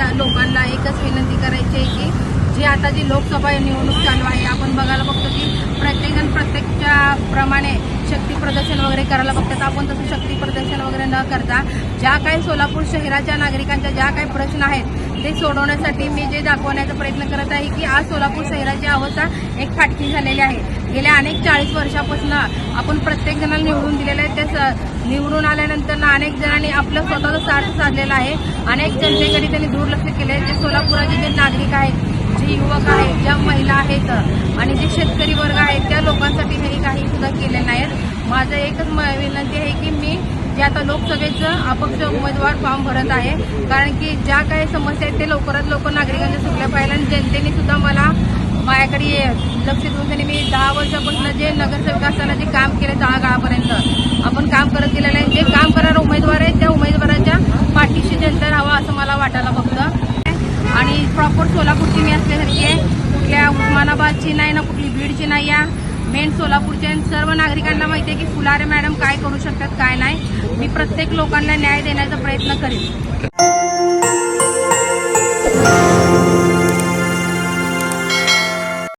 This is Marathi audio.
त्या लोकांना एकच विनंती करायची आहे की जी आता जी लोकसभा निवडणूक चालू आहे आपण बघायला बघतो की प्रत्येकजण प्रत्येकच्या प्रमाणे शक्ती प्रदर्शन वगैरे करायला बघतात. आपण तसं शक्ती प्रदर्शन वगैरे न करता ज्या काही सोलापूर शहराच्या नागरिकांच्या ज्या काही प्रश्न आहेत ते सोडवण्यासाठी मी जे दाखवण्याचा प्रयत्न करत आहे की आज सोलापूर शहराची अवस्था एक फाटकी झालेली आहे. गेल्या अनेक चाळीस वर्षापासून आपण प्रत्येक जणाला निवडून दिलेलं आहे. त्या स- निवडून आल्यानंतर ना अनेक जणांनी आपलं स्वतःचा सार्थ साधलेला आहे. अनेक जनतेकडे त्यांनी दुर्लक्ष केले जे सोलापुराचे जे नागरिक आहेत जे युवक आहेत ज्या महिला आहेत आणि जे शेतकरी वर्ग आहेत त्या लोकांसाठी हे काही सुद्धा केले नाहीत माझं एकच म- विनंती आहे की मी जे आता लोकसभेचं अपक्ष उमेदवार फॉर्म भरत आहे कारण की ज्या काही समस्या आहेत ते लवकरात लवकर नागरिकांच्या सुटल्या पाहिजे आणि जनतेने सुद्धा मला माझ्याकडे लक्ष देऊन त्यांनी मी दहा वर्षापासून जे नगरसेवक असताना जे काम केले दहा काळापर्यंत आपण काम करत गेलेलं आहे. जे काम करणारा उमेदवार आहे त्या उमेदवाराच्या पाठीशी जनता राहावा असं मला वाटायला फक्त. आणि प्रॉपर सोलापूरची मी असल्यासारखी आहे. कुठल्या उस्मानाबादची नाही ना कुठली बीडची नाही या. मेन सोलापूरचे आणि सर्व नागरिकांना माहिती आहे की फुलारे मॅडम काय करू शकतात काय नाही. मी प्रत्येक लोकांना न्याय देण्याचा प्रयत्न करेन.